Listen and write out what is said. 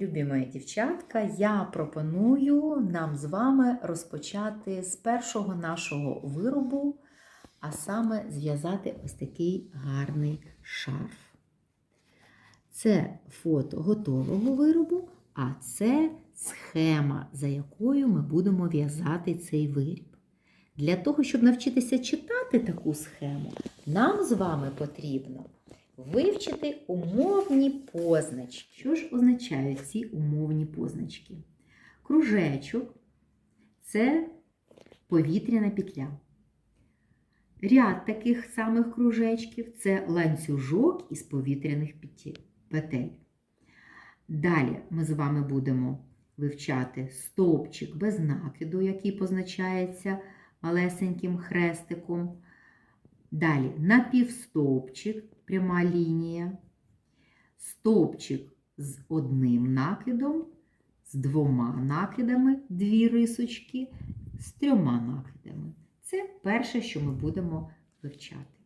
Любі мої дівчатка, я пропоную нам з вами розпочати з першого нашого виробу, а саме зв'язати ось такий гарний шарф. Це фото готового виробу, а це схема, за якою ми будемо в'язати цей виріб. Для того, щоб навчитися читати таку схему, нам з вами потрібно вивчити умовні позначки. Що ж означають ці умовні позначки? Кружечок це повітряна петля. Ряд таких самих кружечків це ланцюжок із повітряних петель-. Далі ми з вами будемо вивчати стовпчик без накиду, який позначається малесеньким хрестиком. Далі напівстовпчик, пряма лінія, стовпчик з одним накидом, з двома накидами, дві рисочки, з трьома накидами. Це перше, що ми будемо вивчати.